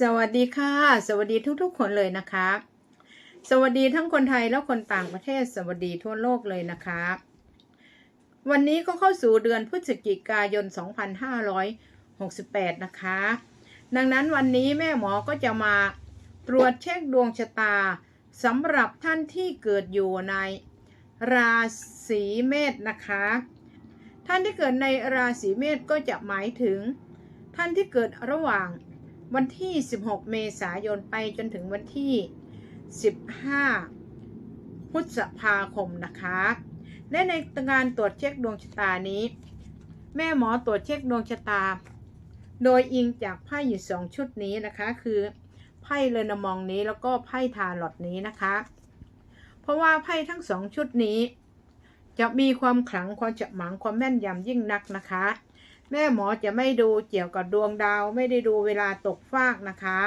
สวัสดีค่ะ สวัสดีทุกๆ คนเลยนะคะ สวัสดีทั้งคนไทยและคนต่างประเทศ สวัสดีทั่วโลกเลยนะคะ วันนี้ก็เข้าสู่เดือนพฤศจิกายน 2568 นะคะ ดังนั้นวันนี้แม่หมอก็จะมาตรวจเช็คดวงชะตาสำหรับท่านที่เกิดอยู่ในราศีเมษนะคะ ท่านที่เกิดในราศีเมษก็จะหมายถึง ท่านที่เกิดระหว่าง วันที่ 16 เมษายนไปจนถึงวันที่ 15 พฤษภาคมนะคะ และในการตรวจเช็คดวงชะตานี้ แม่หมอตรวจเช็คดวงชะตา โดยอิงจากไพ่อยู่สองชุดนี้นะคะ คือไพ่เลนมองนี้แล้วก็ไพ่ทาร์ลอตนี้นะคะ เพราะว่าไพ่ทั้งสองชุดนี้ จะมีความขลังความจะหมังความแม่นยำยิ่งนักนะคะ แม่หมอจะไม่ดูเกี่ยวกับดวงดาวไม่ได้ดูเวลาตกฟากนะคะ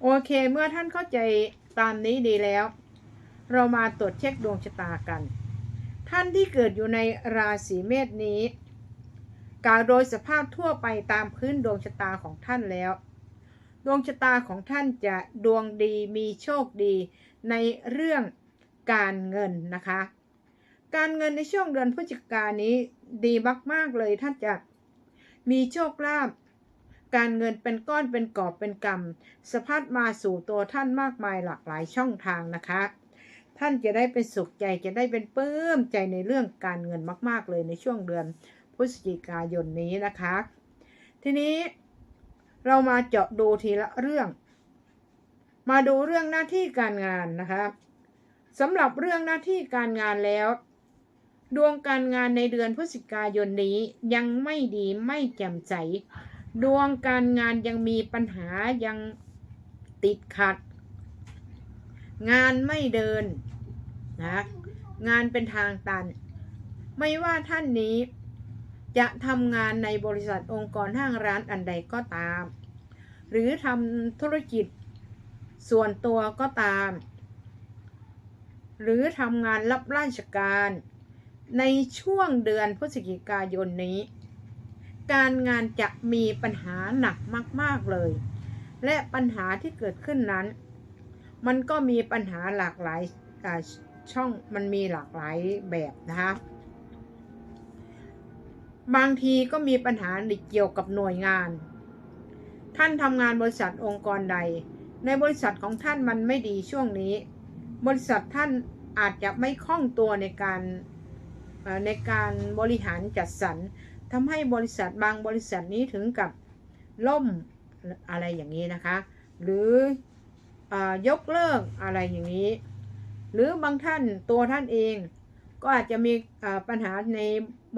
โอเคเมื่อท่านเข้าใจตามนี้ดีแล้ว เรามาตรวจเช็คดวงชะตากัน ท่านที่เกิดอยู่ในราศีเมษนี้กล่าวโดยสภาพทั่วไปตามพื้นดวงชะตาของท่านแล้ว ดวงชะตาของท่านจะดวงดีมีโชคดีในเรื่องการเงินนะคะ การเงินในช่วงเดือนพฤศจิกายนนี้ดีมากๆเลยท่านจะมีโชคลาภการเงินเป็นก้อนเป็นกอบเป็นกำสะพัดมาสู่ตัวท่านมากมายหลากหลายช่องทางนะคะ ท่านจะได้เป็นสุขใจจะได้เป็นปลื้มใจในเรื่องการเงินมาก ๆ เลยในช่วงเดือนพฤศจิกายนนี้นะคะ ทีนี้เรามาเจาะดูทีละเรื่อง มาดูเรื่องหน้าที่การงานนะคะสำหรับเรื่องหน้าที่การงานแล้ว ดวงการงานในเดือนพฤศจิกายนนี้ยังไม่ดีไม่แจ่มใส ดวงการงานยังมีปัญหายังติดขัด งานไม่เดินนะงานเป็นทางตัน ไม่ว่าท่านนี้จะทำงานในบริษัทองค์กรห้างร้านอันใดก็ตาม หรือทำธุรกิจส่วนตัวก็ตาม หรือทำงานรับราชการ ในช่วงเดือนพฤศจิกายนนี้ การงานจะมีปัญหาหนักมาก ๆ เลย และปัญหาที่เกิดขึ้นนั้น มันก็มีปัญหาหลากหลายช่องมันมีหลากหลายแบบนะคะบางทีก็มีปัญหาเกี่ยวกับหน่วยงาน ท่านทำงานบริษัทองค์กรใด ในบริษัทของท่านมันไม่ดีช่วงนี้ บริษัทท่านอาจจะไม่คล่องตัวในการ ในการบริหารจัดสรรทำให้บริษัทบางบริษัทนี้ถึงกับล่มอะไรอย่างนี้นะคะ หรืออยกเลิกอะไรอย่างนี้ หรือบางท่านตัวท่านเองก็อาจจะมีปัญหาใน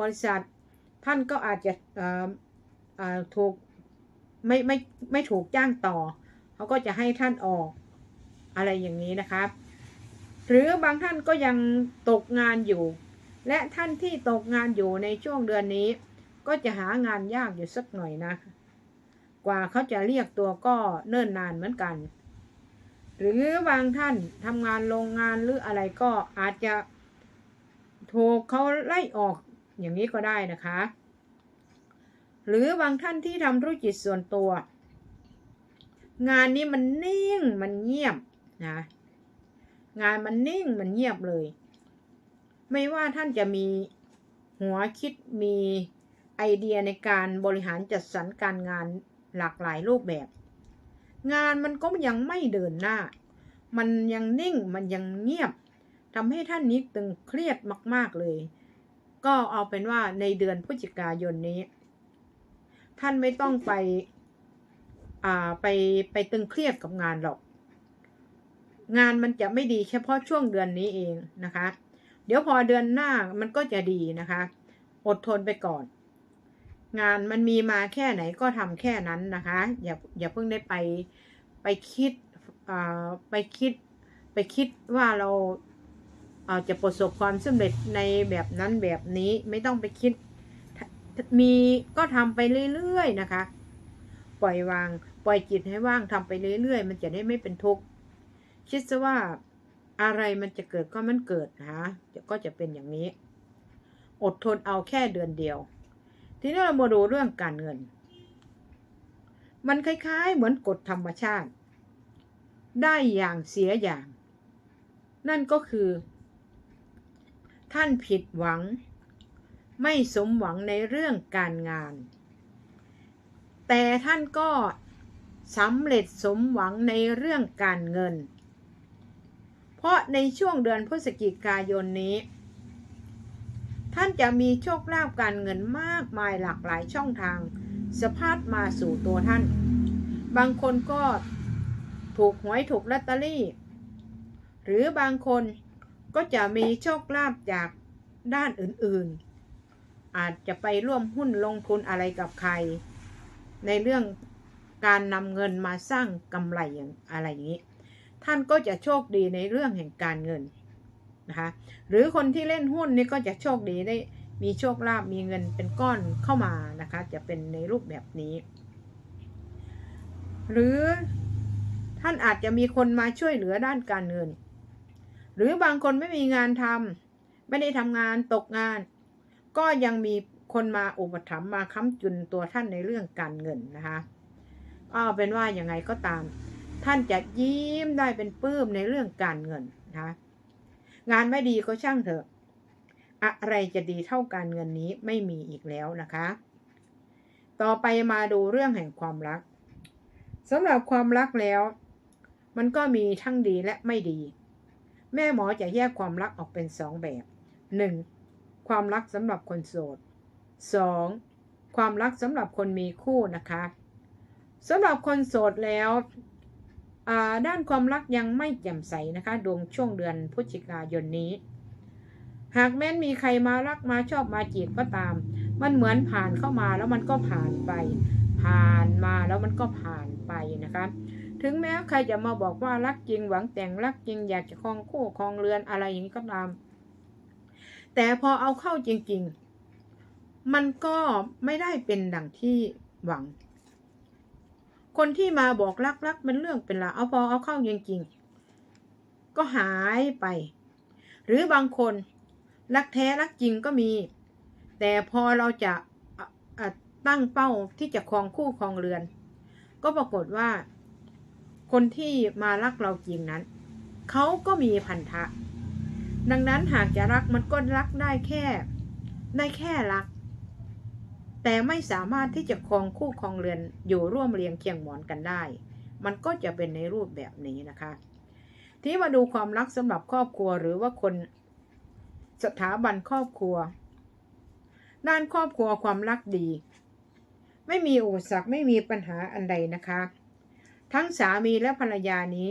บริษัท ท่านก็อาจจะถูกไม่ไม่ไม่ถูกจ้างต่อ เขาก็จะให้ท่านออกอะไรอย่างนี้นะครับ หรือบางท่านก็ยังตกงานอยู่ และท่านที่ตกงานอยู่ในช่วงเดือนนี้ ก็จะหางานยากอยู่สักหน่อยนะ กว่าเขาจะเรียกตัวก็เนิ่นนานเหมือนกัน หรือบางท่านทำงานโรงงานหรืออะไรก็อาจจะถูกเขาไล่ออกอย่างนี้ก็ได้นะคะ หรือบางท่านที่ทำธุรกิจส่วนตัว งานนี้มันนิ่งมันเงียบนะงานมันนิ่งมันเงียบเลย ไม่ว่าท่านจะมีหัวคิดมีไอเดียในการบริหารจัดสรรการงานหลากหลายรูปแบบ งานมันก็ยังไม่เดินหน้า มันยังนิ่งมันยังเงียบทำให้ท่านนี้ตึงเครียดมาก ๆเลย ก็เอาเป็นว่าในเดือนพฤศจิกายนนี้ ท่านไม่ต้องไปอ่าไปไปตึงเครียดกับงานหรอก งานมันจะไม่ดีเฉพาะช่วงเดือนนี้เองนะคะ เดี๋ยวพอเดือนหน้ามันก็จะดีนะคะ อดทนไปก่อน งานมันมีมาแค่ไหนก็ทำแค่นั้นนะคะ อย่าอย่าเพิ่งได้ไปไปคิดอ่าไปคิดไปคิดว่าเราอาจะประสบความสำเร็จในแบบนั้นแบบนี้ไม่ต้องไปคิด มีก็ทำไปเรื่อยๆนะคะ ปล่อยวาง ปล่อยจิตให้ว่างทำไปเรื่อยๆ มันจะได้ไม่เป็นทุกข์คิดซะว่า อะไรมันจะเกิดก็มันเกิดนะคะก็จะเป็นอย่างนี้ อดทนเอาแค่เดือนเดียว ทีนี้เรามาดูเรื่องการเงิน มันคล้ายๆ เหมือนกฎธรรมชาติ ได้อย่างเสียอย่าง นั่นก็คือ ท่านผิดหวัง ไม่สมหวังในเรื่องการงาน แต่ท่านก็สำเร็จสมหวังในเรื่องการเงิน เพราะในช่วงเดือนพฤศจิกายนนี้ ท่านจะมีโชคลาภการเงินมากมายหลากหลายช่องทางสะพัดมาสู่ตัวท่าน บางคนก็ถูกหวยถูกลอตเตอรี่ หรือบางคนก็จะมีโชคลาภจากด้านอื่นๆ อาจจะไปร่วมหุ้นลงทุนอะไรกับใคร ในเรื่องการนำเงินมาสร้างกำไรอย่างอะไรอย่างนี้ ท่านก็จะโชคดีในเรื่องแห่งการเงินนะคะหรือคนที่เล่นหุ้นนี่ก็จะโชคดีได้มีโชคลาภมีเงินเป็นก้อนเข้ามานะคะ จะเป็นในรูปแบบนี้ หรือท่านอาจจะมีคนมาช่วยเหลือด้านการเงิน หรือบางคนไม่มีงานทำไม่ได้ทำงานตกงาน ก็ยังมีคนมาอุปถัมภ์มาค้ำจุนตัวท่านในเรื่องการเงินนะคะเอาเป็นว่าอย่างไงก็ตาม ท่านจะยิ้มได้เป็นปลื้มในเรื่องการเงินนะคะงานไม่ดีก็ช่างเถอะ อะไรจะดีเท่าการเงินนี้ไม่มีอีกแล้วนะคะ ต่อไปมาดูเรื่องแห่งความรักสำหรับความรักแล้ว มันก็มีทั้งดีและไม่ดี แม่หมอจะแยกความรักออกเป็นสองแบบ 1. ความรักสำหรับคนโสด 2. ความรักสำหรับคนมีคู่นะคะสำหรับคนโสดแล้ว ด้านความรักยังไม่แจ่มใสนะคะ ดวงช่วงเดือนพฤศจิกายนนี้ หากแม้นมีใครมารักมาชอบมาจีบก็ตาม มันเหมือนผ่านเข้ามาแล้วมันก็ผ่านไป ผ่านมาแล้วมันก็ผ่านไปนะคะ ถึงแม้ใครจะมาบอกว่ารักจริงหวังแต่งรักจริงอยากจะครองคู่ครองเรือนอะไรอย่างนี้ก็ตาม แต่พอเอาเข้าจริง ๆ มันก็ไม่ได้เป็นดังที่หวัง คนที่มาบอกรักรักเป็นเรื่องเป็นราวเอาพอเอาเข้าจริงๆก็หายไป หรือบางคนรักแท้รักจริงก็มี แต่พอเราจะตั้งเป้าที่จะครองคู่ครองเรือน ก็ปรากฏว่า คนที่มารักเราจริงนั้นเขาก็มีพันธะ ดังนั้นหากจะรักมันก็รักได้แค่ ได้แค่รัก แต่ไม่สามารถที่จะครองคู่ครองเรือนอยู่ร่วมเรียงเคียงหมอนกันได้ มันก็จะเป็นในรูปแบบนี้นะคะ ที่มาดูความรักสำหรับครอบครัวหรือว่าคนสถาบันครอบครัว ด้านครอบครัวความรักดี ไม่มีอุปสรรคไม่มีปัญหาอันใดนะคะ ทั้งสามีและภรรยานี้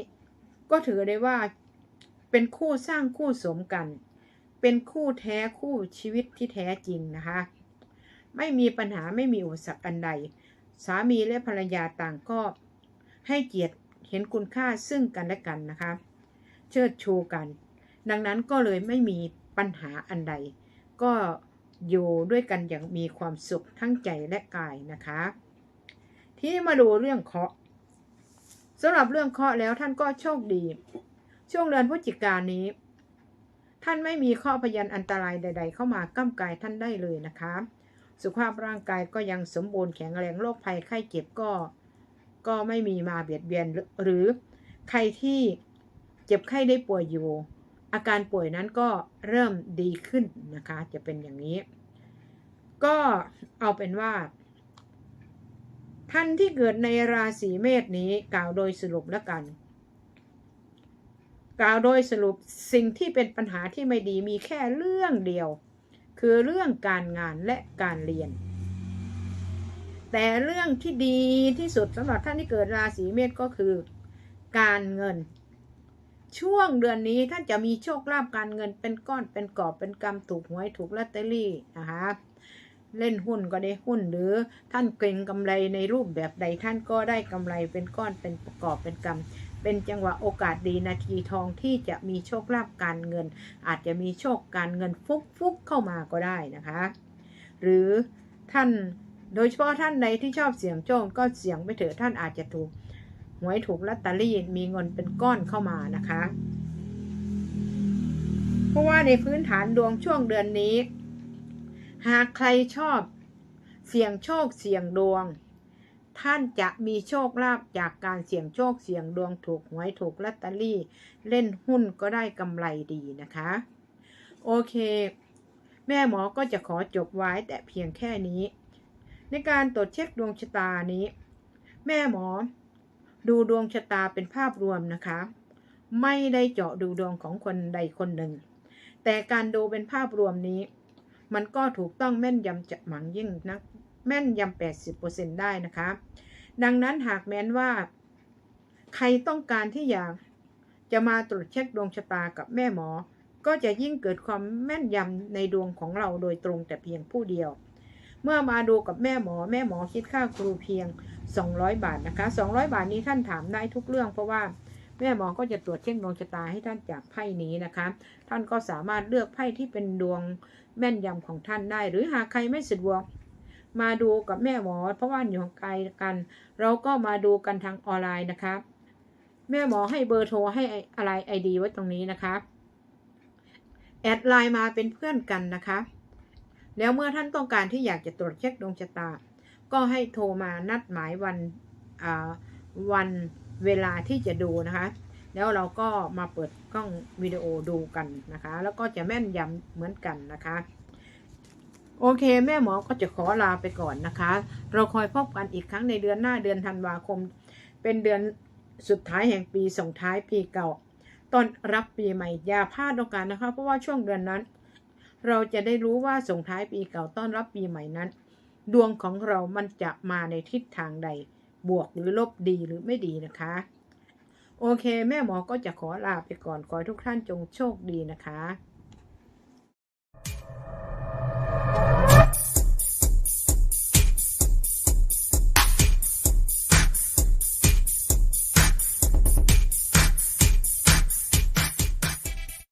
ก็ถือได้ว่าเป็นคู่สร้างคู่สมกัน เป็นคู่แท้คู่ชีวิตที่แท้จริงนะคะ ไม่มีปัญหาไม่มีอุปสรรคอันใด สามีและภรรยาต่างก็ให้เกียรติเห็นคุณค่าซึ่งกันและกันนะคะ เชิดชูกัน ดังนั้นก็เลยไม่มีปัญหาอันใด ก็อยู่ด้วยกันอย่างมีความสุขทั้งใจและกายนะคะ ที่มาดูเรื่องเคาะสำหรับเรื่องเคาะแล้วท่านก็โชคดี ช่วงเดือนพฤศจิกายนนี้ ท่านไม่มีข้อพยันอันตรายใด ๆ เข้ามาก้ากายท่านได้เลยนะคะ สุขภาพร่างกายก็ยังสมบูรณ์แข็งแรงโรคภัยไข้เจ็บก็ ก็ไม่มีมาเบียดเบียนหรือใครที่เจ็บไข้ได้ป่วยอยู่ อาการป่วยนั้นก็เริ่มดีขึ้นนะคะ จะเป็นอย่างนี้ ก็เอาเป็นว่า ท่านที่เกิดในราศีเมษนี้กล่าวโดยสรุปแล้วกันกล่าวโดยสรุปสิ่งที่เป็นปัญหาที่ไม่ดีมีแค่เรื่องเดียว คือเรื่องการงานและการเรียน แต่เรื่องที่ดีที่สุดสำหรับท่านที่เกิดราศีเมษก็คือ การเงิน ช่วงเดือนนี้ท่านจะมีโชคลาภการเงินเป็นก้อนเป็นกอบเป็นกำถูกหวยถูกลอตเตอรี่นะคะเล่นหุ้นก็ได้หุ้นหรือท่านเก่งกำไรในรูปแบบใดท่านก็ได้กำไรเป็นก้อนเป็นประกอบเป็นกำ เป็นจังหวะโอกาสดีนาทีทองที่จะมีโชคลาภการเงิน อาจจะมีโชคการเงินฟุกฟุกเข้ามาก็ได้นะคะ หรือท่านโดยเฉพาะท่านใดที่ชอบเสี่ยงโชคก็เสี่ยงไปเถอะท่านอาจจะถูกหวยถูกลอตเตอรี่มีเงินเป็นก้อนเข้ามานะคะ เพราะว่าในพื้นฐานดวงช่วงเดือนนี้ หากใครชอบเสี่ยงโชคเสี่ยงดวง ท่านจะมีโชคลาภจากการเสี่ยงโชคเสี่ยงดวงถูกหวยถูกลอตเตอรี่ เล่นหุ้นก็ได้กำไรดีนะคะ โอเค แม่หมอก็จะขอจบไว้แต่เพียงแค่นี้ ในการตรวจเช็คดวงชะตานี้ แม่หมอ ดูดวงชะตาเป็นภาพรวมนะคะ ไม่ได้เจาะดูดวงของคนใดคนหนึ่ง แต่การดูเป็นภาพรวมนี้ มันก็ถูกต้องแม่นยำจะหมังยิ่งนัก แม่นยำ 80%ได้นะคะ ดังนั้นหากแม้นว่า ใครต้องการที่อยากจะมาตรวจเช็คดวงชะตากับแม่หมอ ก็จะยิ่งเกิดความแม่นยำในดวงของเราโดยตรงแต่เพียงผู้เดียว เมื่อมาดูกับแม่หมอ แม่หมอคิดค่าครูเพียง 200 บาทนะคะ 200 บาทนี้ท่านถามได้ทุกเรื่องเพราะว่าแม่หมอก็จะตรวจเช็คดวงชะตาให้ท่านจากไพ่นี้นะคะ ท่านก็สามารถเลือกไพ่ที่เป็นดวงแม่นยำของท่านได้ หรือหากใครไม่สะดวก มาดูกับแม่หมอเพราะว่าอยู่ไกลกัน เราก็มาดูกันทางออนไลน์นะคะ แม่หมอให้เบอร์โทรให้อะไรไอดีไว้ตรงนี้นะคะ แอดไลน์มาเป็นเพื่อนกันนะคะ แล้วเมื่อท่านต้องการที่อยากจะตรวจเช็คดวงชะตา ก็ให้โทรมานัดหมายวันวันเวลาที่จะดูนะคะ แล้วเราก็มาเปิดกล้องวิดีโอดูกันนะคะ แล้วก็จะแม่นยำเหมือนกันนะคะ โอเค แม่หมอก็จะขอลาไปก่อนนะคะ เราคอยพบกันอีกครั้งในเดือนหน้าเดือนธันวาคม เป็นเดือนสุดท้ายแห่งปีส่งท้ายปีเก่าต้อนรับปีใหม่อย่าพลาดโอกาสนะคะ เพราะว่าช่วงเดือนนั้น เราจะได้รู้ว่าส่งท้ายปีเก่าต้อนรับปีใหม่นั้น ดวงของเรามันจะมาในทิศทางใด บวกหรือลบดีหรือไม่ดีนะคะ โอเค แม่หมอก็จะขอลาไปก่อนขอทุกท่านจงโชคดีนะคะ